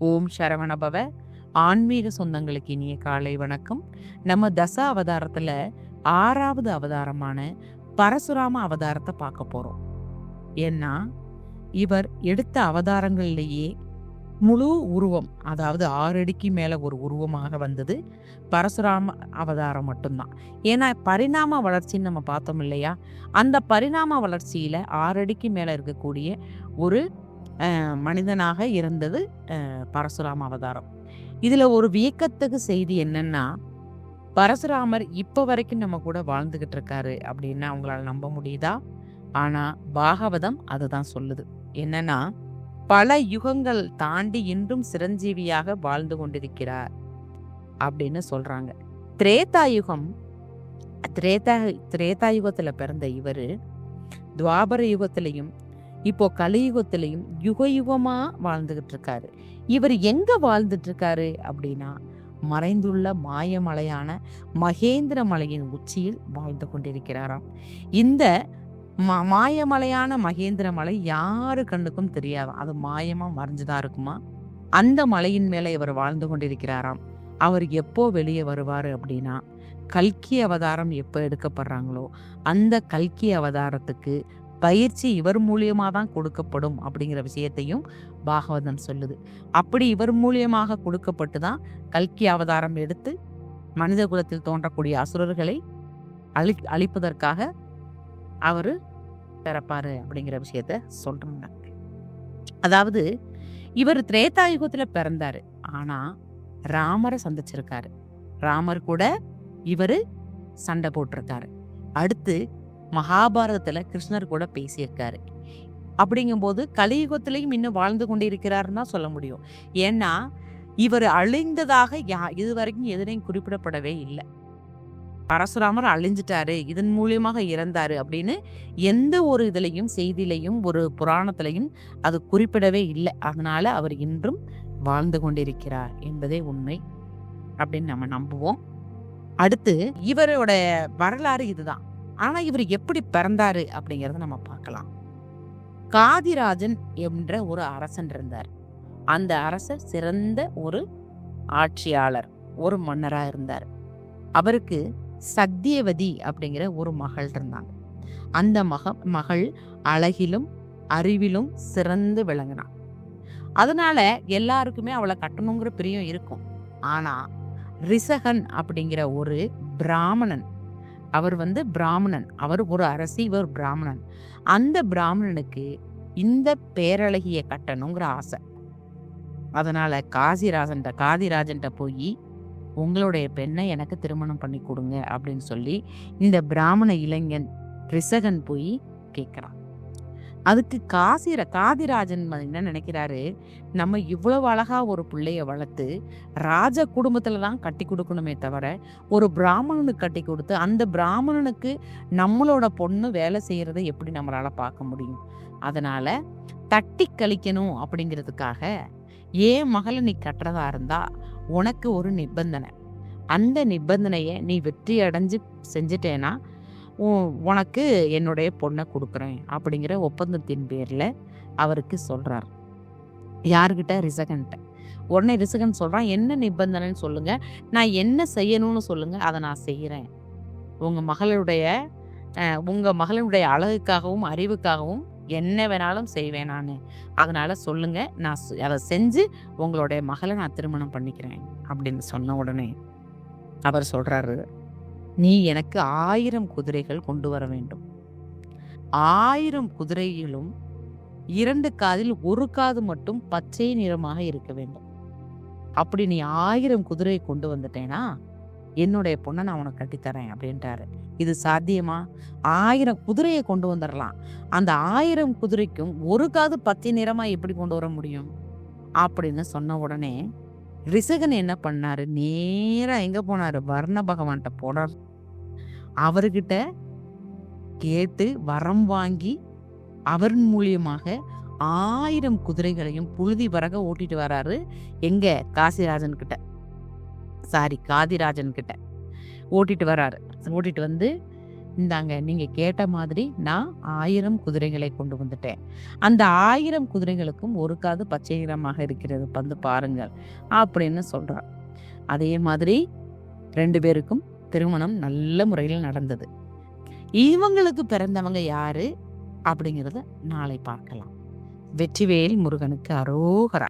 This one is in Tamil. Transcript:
ஓம் சரவணபவ ஆன்மீக சொந்தங்களுக்கு இனிய காலை வணக்கம். நம்ம தச அவதாரத்துல ஆறாவது அவதாரமான பரசுராம அவதாரத்தை பார்க்க போறோம். ஏன்னா இவர் எடுத்த அவதாரங்கள்லேயே முழு உருவம் அதாவது ஆறு அடிக்கு மேல ஒரு உருவமாக வந்தது பரசுராம அவதாரம் மட்டும்தான். ஏன்னா பரிணாம வளர்ச்சின்னு நம்ம பார்த்தோம் இல்லையா? அந்த பரிணாம வளர்ச்சியில ஆறு அடிக்கு மேல இருக்கக்கூடிய ஒரு மனிதனாக இருந்தது பரசுராம அவதாரம். இதில் ஒரு வியக்கத்தகு செய்தி என்னன்னா பரசுராமர் இப்போ வரைக்கும் நம்ம கூட வாழ்ந்துக்கிட்டு இருக்காரு அப்படின்னு அவங்களால நம்ப முடியுதா? ஆனால் பாகவதம் அதுதான் சொல்லுது. என்னன்னா பல யுகங்கள் தாண்டி இன்றும் சிரஞ்சீவியாக வாழ்ந்து கொண்டிருக்கிறார் அப்படின்னு சொல்றாங்க. திரேதா யுகம் திரேதா திரேதா யுகத்தில் பிறந்த இவர் துவாபர யுகத்திலையும் இப்போ கலியுகத்திலையும் யுக யுகமா வாழ்ந்துகிட்டு இருக்காரு இவர் எங்க வாழ்ந்துட்டு இருக்காரு அப்படின்னா மறைந்துள்ள மாயமலையான மகேந்திர மலையின் உச்சியில் வாழ்ந்து கொண்டிருக்கிறாராம். இந்த மாயமலையான மகேந்திர மலை யாரு கண்ணுக்கும் தெரியாது? அது மாயமா மறைஞ்சுதான் இருக்குமா? அந்த மலையின் மேல இவர் வாழ்ந்து கொண்டிருக்கிறாராம். அவர் எப்போ வெளியே வருவாரு அப்படின்னா கல்கி அவதாரம் எப்போ எடுக்கப்படுறாங்களோ அந்த கல்கி அவதாரத்துக்கு பயிற்சி இவர் மூலியமாக தான் கொடுக்கப்படும் அப்படிங்கிற விஷயத்தையும் பாகவதம் சொல்லுது. அப்படி இவர் மூலியமாக கொடுக்கப்பட்டு தான் கல்கி அவதாரம் எடுத்து மனித குலத்தில் தோன்றக்கூடிய அசுரர்களை அழி அழிப்பதற்காக அவர் பிறப்பாரு அப்படிங்கிற விஷயத்த சொல்றாங்க. அதாவது இவர் திரேதாயுகத்தில் பிறந்தாரு. ஆனால் ராமரை சந்திச்சிருக்காரு. ராமர் கூட இவர் சண்டை போட்டிருக்காரு. அடுத்து மகாபாரதத்தில் கிருஷ்ணர் கூட பேசியிருக்காரு. அப்படிங்கும்போது கலியுகத்திலையும் இன்னும் வாழ்ந்து கொண்டிருக்கிறாருன்னு தான் சொல்ல முடியும். ஏன்னா இவர் அழிந்ததாக யா இது வரைக்கும் எதிரையும் குறிப்பிடப்படவே இல்லை. பரசுராமர் அழிஞ்சிட்டாரு இதன் மூலியமாக இறந்தாரு அப்படின்னு எந்த ஒரு இதுலையும் செய்தியிலையும் ஒரு புராணத்திலையும் அது குறிப்பிடவே இல்லை. அதனால அவர் இன்றும் வாழ்ந்து கொண்டிருக்கிறார் என்பதே உண்மை அப்படின்னு நம்ம நம்புவோம். அடுத்து இவரோட வரலாறு இதுதான். ஆனா இவர் எப்படி பிறந்தாரு அப்படிங்கறத நம்ம பார்க்கலாம். காதிராஜன் என்ற ஒரு அரசன் இருந்தார். அந்த அரசர் சிறந்த ஒரு ஆட்சியாளர் ஒரு மன்னரா இருந்தார். அவருக்கு சத்தியவதி அப்படிங்கிற ஒரு மகள் இருந்தாங்க. அந்த மக மகள் அழகிலும் அறிவிலும் சிறந்து விளங்கினான். அதனால எல்லாருக்குமே அவளை கட்டணுங்கிற பிரியம் இருக்கும். ஆனா ரிசகன் அப்படிங்கிற ஒரு பிராமணன் அவர் வந்து பிராமணன். அவர் ஒரு அரசி இவர் பிராமணன். அந்த பிராமணனுக்கு இந்த பேரழகிய கட்டணுங்கிற ஆசை. அதனால காசிராஜன்ட்ட காதிராஜன்ட்ட போய் உங்களுடைய பெண்ணை எனக்கு திருமணம் பண்ணி கொடுங்க அப்படின்னு சொல்லி இந்த பிராமண இளைஞன் ரிசகன் போய் கேட்குறான் அதுக்கு காசிர காதிராஜன் என்ன நினைக்கிறாரு? நம்ம இவ்வளவு அழகா ஒரு பிள்ளைய வளர்த்து ராஜ குடும்பத்துல தான் கட்டி கொடுக்கணுமே தவிர ஒரு பிராமணனுக்கு கட்டி கொடுத்து அந்த பிராமணனுக்கு நம்மளோட பொண்ணு வேலை செய்யறதை எப்படி நம்மளால பார்க்க முடியும்? அதனால தட்டி கழிக்கணும் அப்படிங்கிறதுக்காக ஏன் மகளை நீ கட்டுறதா இருந்தா உனக்கு ஒரு நிபந்தனை. அந்த நிபந்தனையை நீ வெற்றி அடைஞ்சு செஞ்சுட்டேன்னா உனக்கு என்னுடைய பொண்ணை கொடுக்குறேன் அப்படிங்கிற ஒப்பந்தத்தின் பேரில் அவருக்கு சொல்கிறார் யாருக்கிட்ட ரிசகன்ட்ட. உடனே ரிசகன் சொல்கிறான் என்ன நிபந்தனைன்னு சொல்லுங்கள் நான் என்ன செய்யணும்னு சொல்லுங்கள் அதை நான் செய்கிறேன் உங்கள் மகளுடைய உங்கள் மகளுடைய அழகுக்காகவும் அறிவுக்காகவும் என்ன வேணாலும் செய்வேன் நான். அதனால் சொல்லுங்கள் நான் அதை செஞ்சு உங்களுடைய மகளை நான் திருமணம் பண்ணிக்கிறேன் அப்படின்னு சொன்ன உடனே அவர் சொல்கிறாரு நீ எனக்கு ஆயிரம் குதிரைகள் கொண்டு வர வேண்டும். ஆயிரம் குதிரையிலும் இரண்டு காதில் ஒரு காது மட்டும் பச்சை நிறமாக இருக்க வேண்டும். அப்படி நீ ஆயிரம் குதிரை கொண்டு வந்துட்டேனா? என்னுடைய பொண்ணை நான் உனக்கு கட்டித்தரேன் அப்படின்ட்டாரு. இது சாத்தியமா? ஆயிரம் குதிரையை கொண்டு வந்துடலாம். அந்த ஆயிரம் குதிரைக்கும் ஒரு காது பச்சை நிறமா எப்படி கொண்டு வர முடியும்? அப்படின்னு சொன்ன உடனே ரிசகன் என்ன பண்ணாரு? நேராக எங்கே போனார்? வர்ண பகவான்கிட்ட போனார். அவர்கிட்ட கேட்டு வரம் வாங்கி அவர் மூலியமாக ஆயிரம் குதிரைகளையும் புழுதி பறக ஓட்டிட்டு வராரு எங்க காசிராஜன் கிட்ட சாரி காதிராஜன் கிட்ட ஓட்டிட்டு வராரு. ஓட்டிட்டு வந்து இந்தாங்க நீங்க கேட்ட மாதிரி நான் ஆயிரம் குதிரைகளை கொண்டு வந்துட்டேன். அந்த ஆயிரம் குதிரைகளுக்கும் ஒரு காது பச்சை நிறமாக இருக்கிறது வந்து பாருங்கள் அப்படின்னு சொல்றார் அதே மாதிரி ரெண்டு பேருக்கும் திருமணம் நல்ல முறையில் நடந்தது. இவங்களுக்கு பிறந்தவங்க யாரு? அப்படிங்கிறத நாளை பார்க்கலாம். வெற்றிவேல் முருகனுக்கு அரோகரா.